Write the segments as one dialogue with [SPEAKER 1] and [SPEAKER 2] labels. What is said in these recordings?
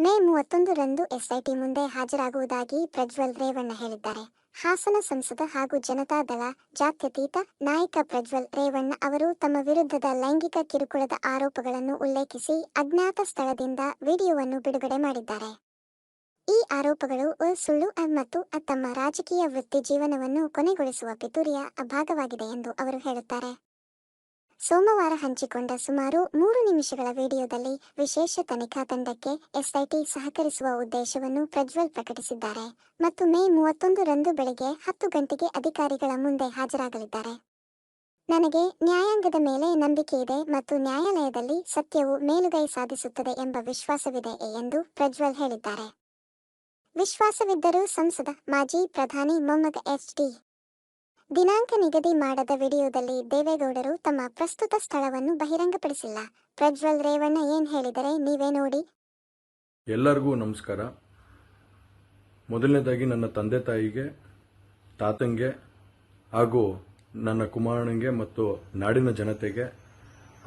[SPEAKER 1] ಮೇ ಮೂವತ್ತೊಂದರಂದು ಎಸ್ಐಟಿ ಮುಂದೆ ಹಾಜರಾಗುವುದಾಗಿ ಪ್ರಜ್ವಲ್ ರೇವಣ್ಣ ಹೇಳಿದ್ದಾರೆ. ಹಾಸನ ಸಂಸದ ಹಾಗೂ ಜನತಾದಳ ಜಾತ್ಯತೀತ ನಾಯಕ ಪ್ರಜ್ವಲ್ ರೇವಣ್ಣ ಅವರು ತಮ್ಮ ವಿರುದ್ಧದ ಲೈಂಗಿಕ ಕಿರುಕುಳದ ಆರೋಪಗಳನ್ನು ಉಲ್ಲೇಖಿಸಿ ಅಜ್ಞಾತ ಸ್ಥಳದಿಂದ ವಿಡಿಯೋವನ್ನು ಬಿಡುಗಡೆ ಮಾಡಿದ್ದಾರೆ. ಈ ಆರೋಪಗಳು ಸುಳ್ಳು ಮತ್ತು ತಮ್ಮ ರಾಜಕೀಯ ವೃತ್ತಿ ಜೀವನವನ್ನು ಕೊನೆಗೊಳಿಸುವ ಪಿತೂರಿಯ ಭಾಗವಾಗಿದೆ ಎಂದು ಅವರು ಹೇಳುತ್ತಾರೆ. ಸೋಮವಾರ ಹಂಚಿಕೊಂಡ ಸುಮಾರು ಮೂರು ನಿಮಿಷಗಳ ವಿಡಿಯೋದಲ್ಲಿ ವಿಶೇಷ ತನಿಖಾ ತಂಡಕ್ಕೆ ಎಸ್ಐಟಿ ಸಹಕರಿಸುವ ಉದ್ದೇಶವನ್ನು ಪ್ರಜ್ವಲ್ ಪ್ರಕಟಿಸಿದ್ದಾರೆ ಮತ್ತು ಮೇ ಮೂವತ್ತೊಂದರಂದು ಬೆಳಗ್ಗೆ ಹತ್ತು ಗಂಟೆಗೆ ಅಧಿಕಾರಿಗಳ ಮುಂದೆ ಹಾಜರಾಗಲಿದ್ದಾರೆ. ನನಗೆ ನ್ಯಾಯಾಂಗದ ಮೇಲೆ ನಂಬಿಕೆ ಇದೆ ಮತ್ತು ನ್ಯಾಯಾಲಯದಲ್ಲಿ ಸತ್ಯವು ಮೇಲುಗೈ ಸಾಧಿಸುತ್ತದೆ ಎಂಬ ವಿಶ್ವಾಸವಿದೆ ಎಂದು ಪ್ರಜ್ವಲ್ ಹೇಳಿದ್ದಾರೆ. ವಿಶ್ವಾಸವಿದ್ದರೂ ಸಂಸದ ಮಾಜಿ ಪ್ರಧಾನಿ ಮೊಹಮ್ಮದ್ ಎಚ್ ಡಿ ದಿನಾಂಕ ನಿಗದಿ ಮಾಡದ ವಿಡಿಯೋದಲ್ಲಿ ದೇವೇಗೌಡರು ತಮ್ಮ ಪ್ರಸ್ತುತ ಸ್ಥಳವನ್ನು ಬಹಿರಂಗಪಡಿಸಿಲ್ಲ. ಪ್ರಜ್ವಲ್ ರೇವಣ್ಣ ಏನ್ ಹೇಳಿದರೆ ನೀವೇ ನೋಡಿ.
[SPEAKER 2] ಎಲ್ಲರಿಗೂ ನಮಸ್ಕಾರ. ಮೊದಲನೇದಾಗಿ ನನ್ನ ತಂದೆ ತಾಯಿಗೆ, ತಾತಂಗೆ ಹಾಗೂ ನನ್ನ ಕುಮಾರನಿಗೆ ಮತ್ತು ನಾಡಿನ ಜನತೆಗೆ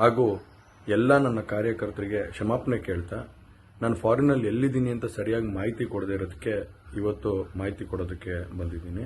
[SPEAKER 2] ಹಾಗೂ ಎಲ್ಲ ನನ್ನ ಕಾರ್ಯಕರ್ತರಿಗೆ ಕ್ಷಮಾಪಣೆ ಕೇಳ್ತಾ, ನಾನು ಫಾರಿನಲ್ಲಿ ಎಲ್ಲಿದ್ದೀನಿ ಅಂತ ಸರಿಯಾಗಿ ಮಾಹಿತಿ ಕೊಡದೇ ಇರೋದಕ್ಕೆ ಇವತ್ತು ಮಾಹಿತಿ ಕೊಡೋದಕ್ಕೆ ಬಂದಿದ್ದೀನಿ.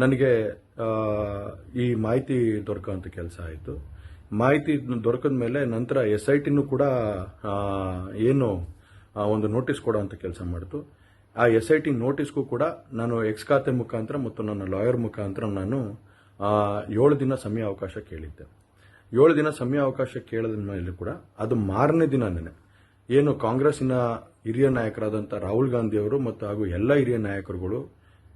[SPEAKER 2] ನನಗೆ ಈ ಮಾಹಿತಿ ದೊರಕುವಂಥ ಕೆಲಸ ಆಯಿತು. ಮಾಹಿತಿ ದೊರಕಿದ ಮೇಲೆ ನಂತರ ಎಸ್ ಐ ಟಿನೂ ಕೂಡ ಏನು ಒಂದು ನೋಟಿಸ್ ಕೊಡುವಂಥ ಕೆಲಸ ಮಾಡಿತು. ಆ ಎಸ್ ಐ ಟಿ ನೋಟಿಸ್ಗೂ ಕೂಡ ನಾನು ಎಕ್ಸ್ ಖಾತೆ ಮುಖಾಂತರ ಮತ್ತು ನನ್ನ ಲಾಯರ್ ಮುಖಾಂತರ ನಾನು ಏಳು ದಿನ ಸಮಯ ಅವಕಾಶ ಕೇಳಿದ್ದೆ. ಏಳು ದಿನ ಸಮಯ ಅವಕಾಶ ಕೇಳಿದ ಮೇಲೆ ಕೂಡ ಅದು ಮಾರನೇ ದಿನನೇ ಏನು ಕಾಂಗ್ರೆಸ್ಸಿನ ಹಿರಿಯ ನಾಯಕರಾದಂಥ ರಾಹುಲ್ ಗಾಂಧಿಯವರು ಮತ್ತು ಹಾಗೂ ಎಲ್ಲ ಹಿರಿಯ ನಾಯಕರುಗಳು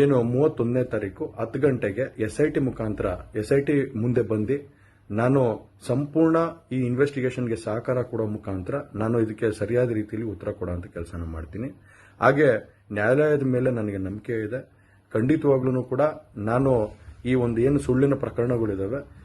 [SPEAKER 2] ಏನು ಮೂವತ್ತೊಂದನೇ ತಾರೀಕು ಹತ್ತು ಗಂಟೆಗೆ ಎಸ್ ಐ ಟಿ ಮುಖಾಂತರ ಎಸ್ ಐ ಟಿ ಮುಂದೆ ಬಂದು ನಾನು ಸಂಪೂರ್ಣ ಈ ಇನ್ವೆಸ್ಟಿಗೇಷನ್ಗೆ ಸಹಕಾರ ಕೊಡೋ ಮುಖಾಂತರ ನಾನು ಇದಕ್ಕೆ ಸರಿಯಾದ ರೀತಿಯಲ್ಲಿ ಉತ್ತರ ಕೊಡೋಂಥ ಕೆಲಸನ ಮಾಡ್ತೀನಿ. ಹಾಗೆ ನ್ಯಾಯಾಲಯದ ಮೇಲೆ ನನಗೆ ನಂಬಿಕೆ ಇದೆ. ಖಂಡಿತವಾಗ್ಲೂ ಕೂಡ ನಾನು ಈ ಒಂದು ಏನು ಸುಳ್ಳಿನ ಪ್ರಕರಣಗಳಿದಾವೆ